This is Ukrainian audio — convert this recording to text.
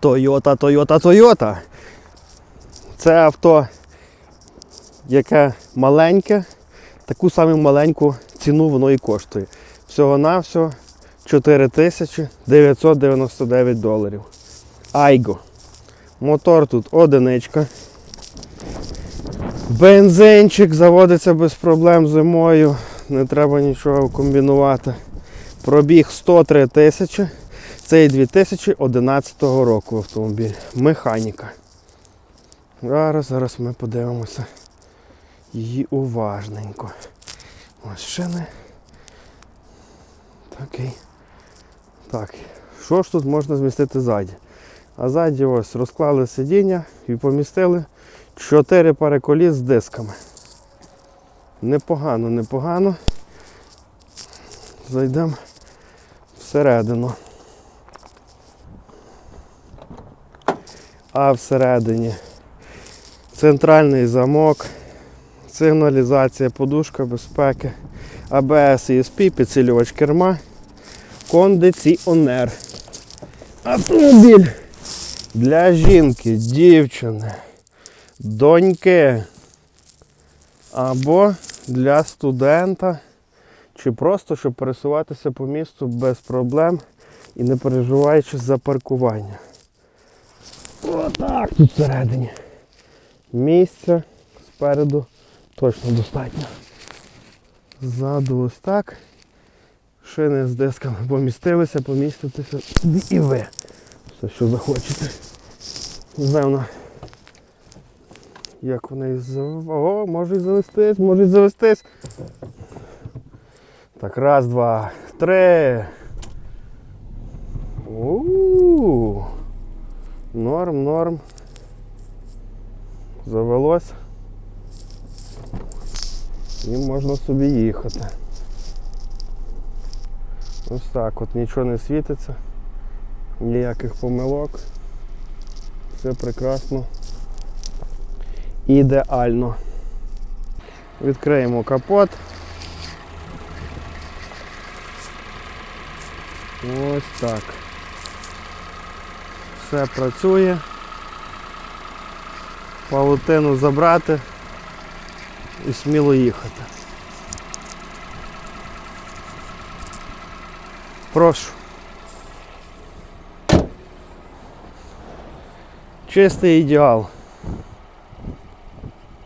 Toyota, Toyota, Toyota. Це авто, яке маленьке, таку саму маленьку ціну воно і коштує. Всього-навсього 4999 доларів. Айго. Мотор тут одиничка. Бензинчик заводиться без проблем зимою. Не треба нічого комбінувати. Пробіг 103 тисячі. Це 2011 року автомобіль. Механіка. Зараз, зараз ми подивимося її уважненько. Ось шини. Такий. Так, що ж тут можна змістити ззаді? А ззаді ось розклали сидіння і помістили 4 пари коліс з дисками. Непогано, непогано. Зайдемо всередину. А всередині центральний замок, сигналізація, подушка безпеки, ABS ESP, підсилювач керма, кондиціонер. Автомобіль для жінки, дівчини, доньки або для студента, чи просто щоб пересуватися по місту без проблем і не переживаючи за паркування. Отак тут всередині. Місця спереду точно достатньо. Ззаду ось так. Шини з дисками помістилися, поміститися і ви. Все, що захочете. Не як вона і зав... О, може завестись, може завестись. Так, раз, два, три. Норм, норм. Завелось. І можна собі їхати. Ось так от нічого не світиться, ніяких помилок. Все прекрасно. Ідеально. Відкриємо капот. Ось так. Все працює. Павутину забрати і сміло їхати. Прошу. Чистий ідеал.